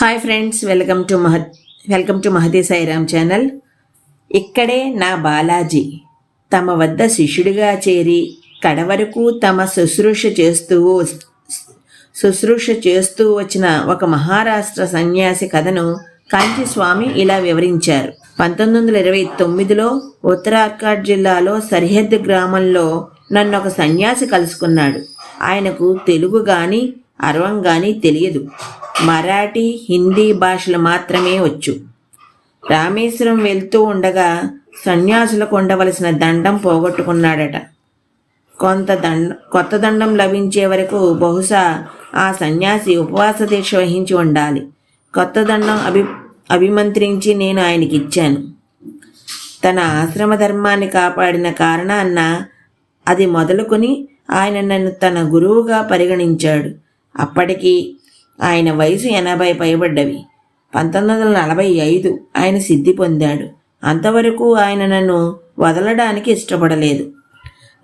Hi friends welcome to Maha welcome to Mahathi Sairam channel ఇక్కడే నా బాలాజీ తమ వద్ద శిష్యుడిగా చేరి కడవరకు తమ శుశ్రూష చేస్తూ శుశ్రూష చేస్తూ వచ్చిన ఒక మహారాష్ట్ర సన్యాసి కథను కాంచి స్వామి ఇలా వివరించారు. పంతొమ్మిది వందల ఇరవై తొమ్మిదిలో ఉత్తరాఖండ్ జిల్లాలో సరిహద్దు గ్రామంలో నన్ను ఒక సన్యాసి కలుసుకున్నాడు. ఆయనకు తెలుగు కానీ అరవం కానీ తెలియదు. మరాఠీ హిందీ భాషలు మాత్రమే వచ్చు. రామేశ్వరం వెళ్తూ ఉండగా సన్యాసులకు ఉండవలసిన దండం పోగొట్టుకున్నాడట. కొంత దండ కొత్త దండం లభించే వరకు బహుశా ఆ సన్యాసి ఉపవాస దీక్ష వహించి ఉండాలి. కొత్త దండం అభి అభిమంత్రించి నేను ఆయనకి ఇచ్చాను తన ఆశ్రమ ధర్మాన్ని కాపాడిన కారణాన్న అది మొదలుకొని ఆయన నన్ను తన గురువుగా పరిగణించాడు. అప్పటికి ఆయన వయసు ఎనభై పైబడ్డవి. పంతొమ్మిది వందల నలభై ఐదు ఆయన సిద్ధి పొందాడు. అంతవరకు ఆయన నన్ను వదలడానికి ఇష్టపడలేదు.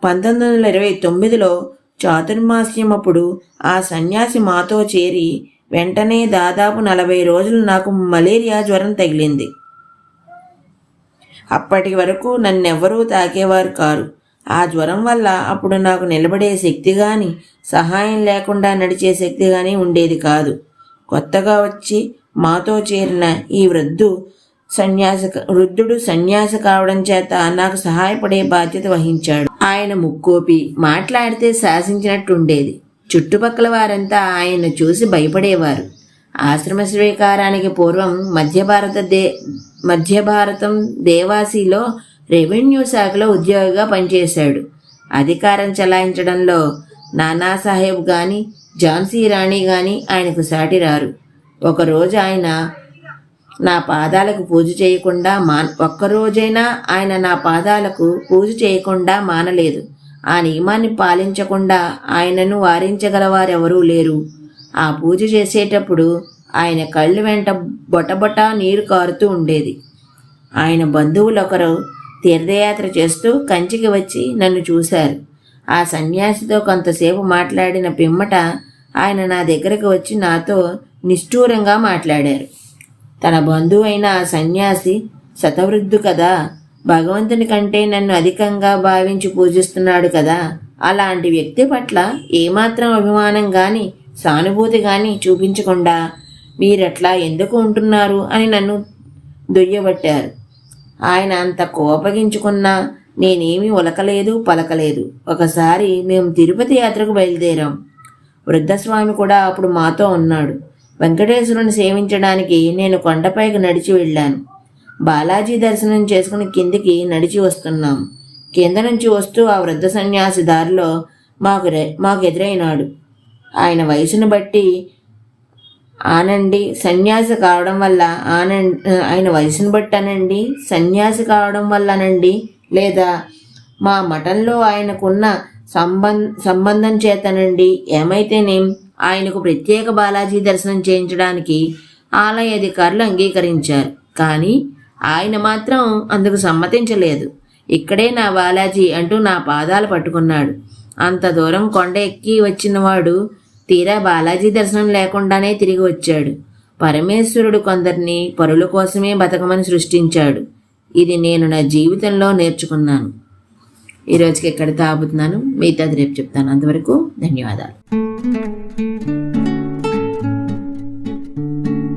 పంతొమ్మిది వందల ఇరవై తొమ్మిదిలో చాతుర్మాస్యమప్పుడు ఆ సన్యాసి మాతో చేరి వెంటనే దాదాపు నలభై రోజులు నాకు మలేరియా జ్వరం తగిలింది. అప్పటి వరకు నన్నెవ్వరూ తాకేవారు కారు. ఆ జ్వరం వల్ల అప్పుడు నాకు నిలబడే శక్తి కానీ సహాయం లేకుండా నడిచే శక్తి కానీ ఉండేది కాదు. కొత్తగా వచ్చి మాతో చేరిన ఈ వృద్ధు సన్యాసి వృద్ధుడు సన్యాసి కావడం చేత నాకు సహాయపడే బాధ్యత వహించాడు. ఆయన ముక్కోపి మాట్లాడితే శాసించినట్టుండేది. చుట్టుపక్కల వారంతా ఆయన చూసి భయపడేవారు. ఆశ్రమ స్వీకారానికి పూర్వం మధ్య భారత దే మధ్య భారతం దేవాసీలో రెవెన్యూ శాఖలో ఉద్యోగిగా పనిచేశాడు. అధికారం చలాయించడంలో నానాసాహెబ్ కానీ ఝాన్సీ రాణి కానీ ఆయనకు సాటిరారు. ఒకరోజు ఆయన నా పాదాలకు పూజ చేయకుండా మా ఒక్కరోజైనా ఆయన నా పాదాలకు పూజ చేయకుండా మానలేదు. ఆ నియమాన్ని పాలించకుండా ఆయనను వారించగలవారెవరూ లేరు. ఆ పూజ చేసేటప్పుడు ఆయన కళ్ళు వెంట బొటబొట నీరు కారుతూ ఉండేది. ఆయన బంధువులొకరు తీర్థయాత్ర చేస్తూ కంచికి వచ్చి నన్ను చూశారు. ఆ సన్యాసితో కొంతసేపు మాట్లాడిన పిమ్మట ఆయన నా దగ్గరకు వచ్చి నాతో నిష్ఠూరంగా మాట్లాడారు. తన బంధువు అయిన ఆ సన్యాసి శతవృద్ధు కదా భగవంతుని కంటే నన్ను అధికంగా భావించి పూజిస్తున్నాడు కదా అలాంటి వ్యక్తి పట్ల ఏమాత్రం అభిమానం కానీ సానుభూతి కానీ చూపించకుండా మీరట్లా ఎందుకు ఉంటున్నారు? అని నన్ను దుయ్యబట్టారు. ఆయన అంత కోపగించుకున్నా నేనేమీ ఉలకలేదు పలకలేదు. ఒకసారి మేము తిరుపతి యాత్రకు బయలుదేరాం. వృద్ధస్వామి కూడా అప్పుడు మాతో ఉన్నాడు. వెంకటేశ్వరుని సేవించడానికి నేను కొండపైకి నడిచి వెళ్ళాను. బాలాజీ దర్శనం చేసుకుని కిందికి నడిచి వస్తున్నాం. కింద నుంచి వస్తూ ఆ వృద్ధ సన్యాసి దారిలో మాకు మాకు ఎదురైనాడు. ఆయన వయసును బట్టి ఆనండి సన్యాసి కావడం వల్ల ఆనండి ఆయన వయసును బట్టి అనండి సన్యాసి కావడం వల్లనండి లేదా మా మఠంలో ఆయనకున్న సంబంధ సంబంధం చేతనండి ఏమైతేనేం ఆయనకు ప్రత్యేక బాలాజీ దర్శనం చేయించడానికి ఆలయ అధికారులు అంగీకరించారు. కానీ ఆయన మాత్రం అందుకు సమ్మతించలేదు. ఇక్కడే నా బాలాజీ అంటూ నా పాదాలు పట్టుకున్నాడు. అంత దూరం కొండ ఎక్కి వచ్చినవాడు తీరా బాలాజీ దర్శనం లేకుండానే తిరిగి వచ్చాడు. పరమేశ్వరుడు కొందరిని పరుల కోసమే బతకమని సృష్టించాడు. ఇది నేను నా జీవితంలో నేర్చుకున్నాను. ఈరోజుకి ఎక్కడ తాగుతున్నాను? మిగతాది రేపు చెప్తాను. అంతవరకు ధన్యవాదాలు.